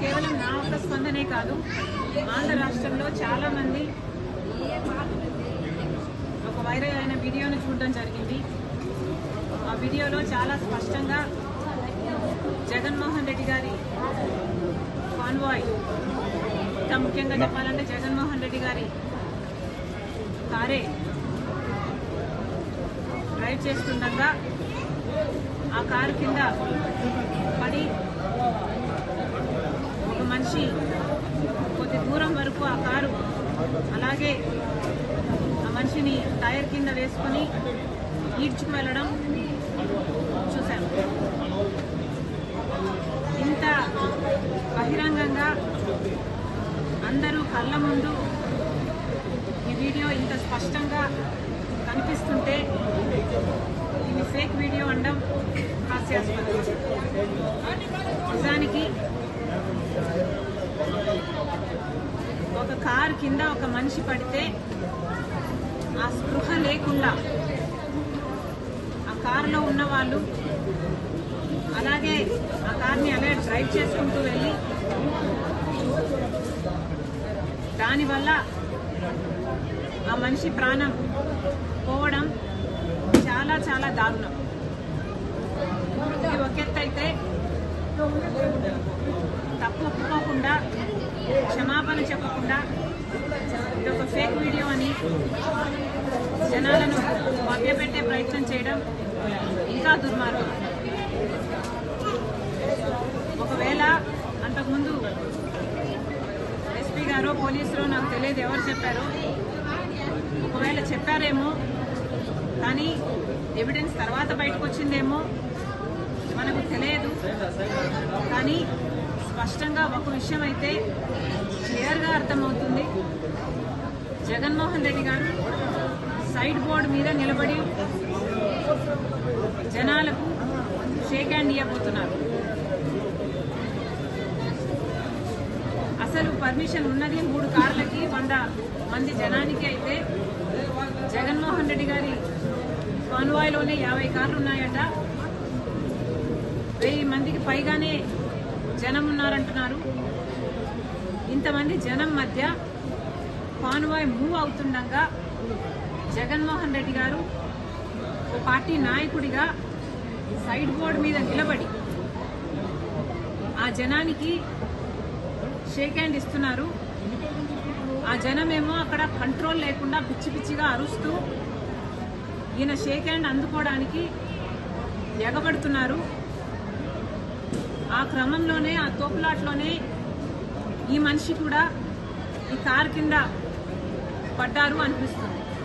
కేవలం నా ఒక్క స్పందనే కాదు ఆంధ్ర రాష్ట్రంలో చాలామంది ఒక వైరల్ అయిన వీడియోను చూడడం జరిగింది. ఆ వీడియోలో చాలా స్పష్టంగా జగన్మోహన్ రెడ్డి గారి కాన్వాయ్ ఇంకా ముఖ్యంగా చెప్పాలంటే జగన్మోహన్ రెడ్డి గారి కారే డ్రైవ్ చేస్తుండగా ఆ కారు కింద పడి ఒక మనిషి కొద్ది దూరం ఆ కారు. అలాగే ఆ మనిషిని టైర్ కింద వేసుకొని ఈడ్చుకు వెళ్ళడం చూశాను. ఇంత బహిరంగంగా అందరూ కళ్ళ ముందు ఈ వీడియో ఇంత స్పష్టంగా కనిపిస్తుంటే ఇది ఫేక్ వీడియో అనడం హాస్యాస్పదం. నిజానికి ఒక కారు కింద ఒక మనిషి పడితే ఆ స్పృహ లేకుండా ఆ కారులో ఉన్న వాళ్ళు అలాగే ఆ కార్ని అలా డ్రైవ్ చేసుకుంటూ వెళ్ళి దానివల్ల ఆ మనిషి ప్రాణం పోవడం చాలా చాలా దారుణం. ఇది ఒక ఎత్తు అయితే తప్పు ఒప్పుకోకుండా క్షమాపణ చెప్పకుండా ఇది ఒక ఫేక్ వీడియో అని జనాలను మభ్యపెట్టే ప్రయత్నం చేయడం ఇంకా దుర్మార్గం. ఒకవేళ అంతకుముందు ఎస్పీ గారో పోలీసులో నాకు తెలియదు ఎవరు చెప్పారు. ఒకవేళ చెప్పారేమో కానీ ఎవిడెన్స్ తర్వాత బయటకు వచ్చిందేమో మనకు తెలియదు. కానీ స్పష్టంగా ఒక విషయం అయితే క్లియర్గా అర్థమవుతుంది. జగన్మోహన్ రెడ్డి గారు సైడ్ బోర్డు మీద నిలబడి జనాలకు షేక్ హ్యాండ్ ఇవ్వబోతున్నారు అసలు పర్మిషన్ ఉన్నది మూడు కార్లకి వంద మంది జనానికి అయితే జగన్మోహన్ రెడ్డి గారి కాన్వాయ్లోనే యాభై కార్లు ఉన్నాయట వెయ్యి మందికి పైగానే జనం ఉన్నారంటున్నారు. ఇంతమంది జనం మధ్య పానువాయ్ మూవ్ అవుతుండగా జగన్మోహన్ రెడ్డి గారు పార్టీ నాయకుడిగా సైడ్ బోర్డు మీద నిలబడి ఆ జనానికి షేక్ హ్యాండ్ ఇస్తున్నారు. ఆ జనమేమో అక్కడ కంట్రోల్ లేకుండా పిచ్చి పిచ్చిగా అరుస్తూ ఈయన షేక్ హ్యాండ్ అందుకోవడానికి ఎగబడుతున్నారు. ఆ క్రమంలోనే ఆ తోపులాట్లోనే ఈ మనిషి కూడా ఈ కారు కింద పడ్డారు అనిపిస్తుంది.